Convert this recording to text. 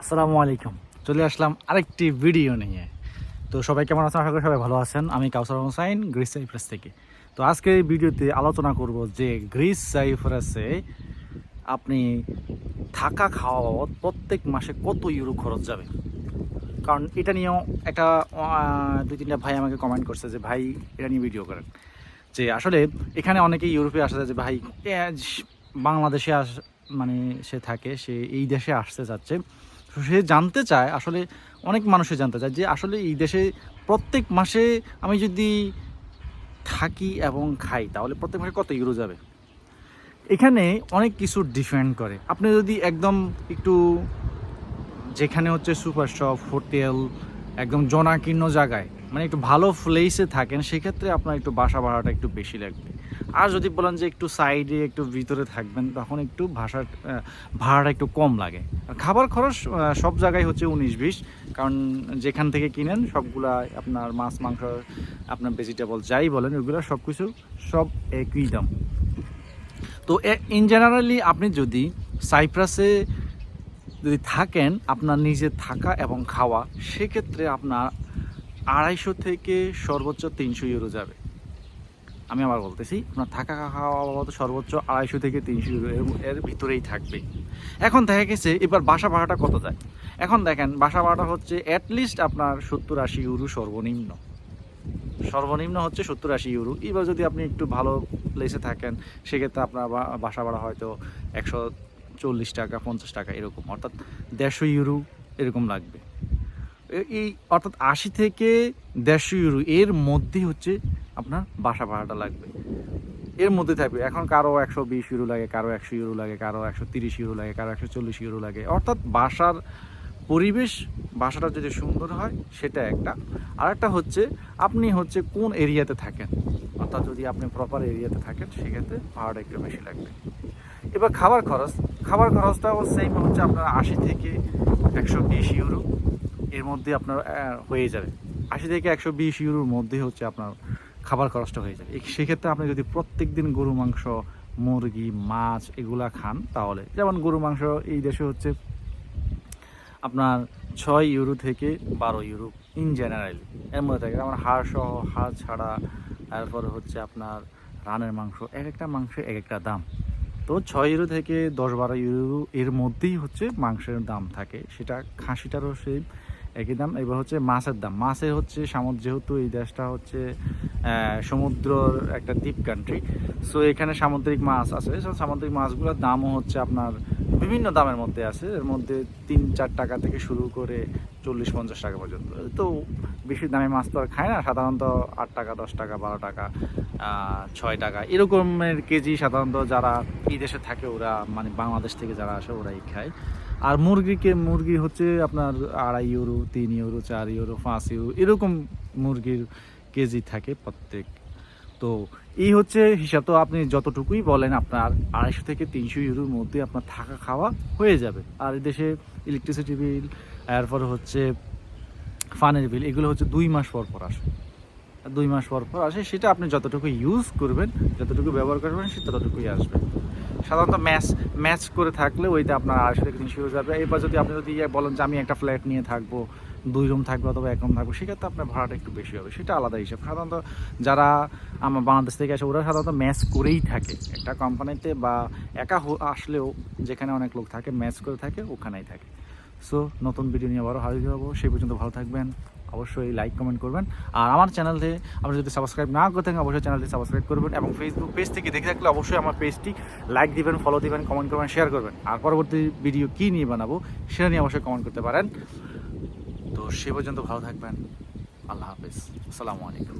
আসসালামু আলাইকুম। চলে আসলাম আরেকটি ভিডিও নিয়ে। তো সবাই কেমন আছেন? আশা করি সবাই ভালো আছেন। আমি কাউসার হোসাইন গ্রিস সাইপ্রাস থেকে। তো আজকে এই ভিডিওতে আলোচনা করব যে গ্রিস সাইপ্রাসে আপনি থাকা খাওয়া বাবদ প্রত্যেক মাসে কত ইউরো খরচ যাবে? কারণ এটা নিয়েও একটা দুই তিনটা ভাই আমাকে কমেন্ট করছে যে, ভাই, এটা নিয়ে ভিডিও করেন। যে আসলে এখানে অনেকেই ইউরোপে আসা যায় যে, ভাই বাংলাদেশে আস মানে সে থাকে, সে এই দেশে আসতে চাচ্ছে সে জানতে চায়, আসলে অনেক মানুষে জানতে চায় যে আসলে এই দেশে প্রত্যেক মাসে আমি যদি থাকি এবং খাই, তাহলে প্রত্যেক মাসে কত ইউরো যাবে? এখানে অনেক কিছু ডিপেন্ড করে। আপনি যদি একদম একটু যেখানে হচ্ছে সুপার শপ হোটেল একদম জনাকীর্ণ জায়গায় মানে একটু ভালো প্লেসে থাকেন, সেক্ষেত্রে আপনার একটু বাসা ভাড়াটা একটু বেশি লাগবে। আর যদি বলেন যে একটু সাইডে একটু ভিতরে থাকবেন, তখন একটু ভাষার ভাড়াটা একটু কম লাগে। খাবার খরচ সব জায়গায় হচ্ছে উনিশ, বিশ, কারণ যেখান থেকে কিনেন, সবগুলা আপনার মাছ, মাংস, আপনার ভেজিটেবল যাই বলেন ওগুলো সব কিছু সব একই দাম। তো ইন জেনারেলি আপনি যদি সাইপ্রাসে যদি থাকেন, আপনার নিজে থাকা এবং খাওয়া, সেক্ষেত্রে আপনার আড়াইশো থেকে সর্বোচ্চ তিনশো ইউরো যাবে। আমি আবার বলতেছি, আপনার থাকা খাওয়া বাবদ সর্বোচ্চ আড়াইশো থেকে তিনশো এর- ভিতরেই থাকবে। এখন দেখা গেছে, এবার বাসা ভাড়াটা কত যায়? এখন দেখেন, বাসা ভাড়াটা হচ্ছে অ্যাটলিস্ট আপনার সত্তর আশি ইউরো সর্বনিম্ন। সর্বনিম্ন হচ্ছে সত্তর আশি ইউরো। এবার যদি আপনি একটু ভালো প্লেসে থাকেন, সেক্ষেত্রে আপনার বাসা ভাড়া হয়তো একশো চল্লিশ টাকা, পঞ্চাশ টাকা এরকম, অর্থাৎ দেড়শো ইউরো এরকম লাগবে। এই অর্থাৎ আশি থেকে দেড়শো ইউরো এর মধ্যে হচ্ছে আপনার বাসা ভাড়াটা লাগবে। এর মধ্যে থাকবে, এখন কারও একশো বিশ ইউরো লাগে, কারও একশো ইউরো লাগে, কারও একশো তিরিশ ইউরো লাগে, কারও একশো চল্লিশ ইউরো লাগে। অর্থাৎ বাসার পরিবেশ, বাসাটা যদি সুন্দর হয়, সেটা একটা। আর একটা হচ্ছে, আপনি হচ্ছে কোন এরিয়াতে থাকেন? অর্থাৎ যদি আপনি প্রপার এরিয়াতে থাকেন, সেক্ষেত্রে ভাড়াটা একটু বেশি লাগবে। এবার খাবার খরচ। খাবার খরচটাও সেম হচ্ছে আপনার আশি থেকে একশো বিশ ইউরো এর মধ্যে আপনার হয়ে যাবে। আশি থেকে একশো বিশ ইউরোর মধ্যে হচ্ছে আপনার খাবার খরচটা হয়ে যাবে। সেক্ষেত্রে আপনি যদি প্রত্যেক দিন গরু, মাংস, মুরগি, মাছ এগুলা খান তাহলে, যেমন গরু, মাংস এই দেশে হচ্ছে আপনার ছয় ইউরো থেকে বারো ইউরো ইন জেনারেল এর মধ্যে থাকে আমার হাড় সহ হাড় ছাড়া, তারপরে হচ্ছে আপনার রানের মাংস, এক একটা মাংস এক একটা দাম। তো ছয় ইউরো থেকে দশ, বারো ইউরো এর মধ্যেই হচ্ছে মাংসের দাম থাকে, সেটা খাসিটারও সেই একই দাম, এবার হচ্ছে মাছের দাম। মাছের হচ্ছে সামুদ্র যেহেতু এই দেশটা হচ্ছে সমুদ্রর একটা দ্বীপ কান্ট্রি সো এখানে সামুদ্রিক মাছ আছে। সামুদ্রিক মাছগুলোর দামও হচ্ছে আপনার বিভিন্ন দামের মধ্যে আছে। এর মধ্যে তিন, চার টাকা থেকে শুরু করে চল্লিশ, পঞ্চাশ টাকা পর্যন্ত। তো, বেশি দামে মাছ তো আর খায় না। সাধারণত আট টাকা, দশ টাকা, বারো টাকা ছয় টাকা। এরকমের কেজি সাধারণত যারা এই দেশে থাকে, ওরা মানে বাংলাদেশ থেকে যারা আসে, ওরাই খায়। আর মুরগিকে, মুরগি হচ্ছে আপনার আড়াই ইউরো, তিন ইউরো, চার ইউরো, পাঁচ ইউরো, এরকম মুরগির কেজি থাকে প্রত্যেক। তো এই হচ্ছে হিসাব। তো আপনি যতটুকুই বলেন, আপনার আড়াইশো থেকে তিনশো ইউরোর মধ্যে আপনার থাকা খাওয়া হয়ে যাবে। আর দেশে ইলেকট্রিসিটি বিল এরপর হচ্ছে ফানের বিল এগুলো হচ্ছে দুই মাস পর পর আসে। দুই মাস পর পর আসে, সেটা আপনি যতটুকু ইউজ করবেন, যতটুকু ব্যবহার করবেন, সে ততটুকুই আসবে। সাধারণত ম্যাচ ম্যাচ করে থাকলে ওইটা আপনার আড়াইশো থেকে তিনশো যাবে। এবার যদি আপনি যদি ইয়ে বলেন যে আমি একটা ফ্ল্যাট নিয়ে থাকব দুই রুম থাকবে অথবা এক রুম থাকব, সেক্ষেত্রে আপনার ভাড়াটা একটু বেশি হবে। সেটা আলাদা হিসাব। সাধারণত যারা আমার বাংলাদেশ থেকে আসে, ওরা সাধারণত ম্যাচ করেই থাকে। একটা কোম্পানিতে বা একা আসলেও যেখানে অনেক লোক থাকে, ম্যাচ করে থাকে, ওখানেই থাকে। সো নতুন ভিডিও নিয়ে আবারও হাজির হব। সেই পর্যন্ত ভালো থাকবেন। অবশ্যই লাইক কমেন্ট করবেন। আর আমার চ্যানেলে আপনি যদি সাবস্ক্রাইব না করে থাকেন, অবশ্যই চ্যানেলটি সাবস্ক্রাইব করবেন এবং ফেসবুক পেজ থেকে দেখে থাকলে অবশ্যই আমার পেজটি লাইক দিবেন ফলো দিবেন কমেন্ট করবেন শেয়ার করবেন। আর পরবর্তী ভিডিও কী নিয়ে বানাবো, সেটা নিয়ে অবশ্যই কমেন্ট করতে পারেন। তো সে পর্যন্ত ভালো থাকবেন। আল্লাহ হাফেজ। আসসালামু আলাইকুম।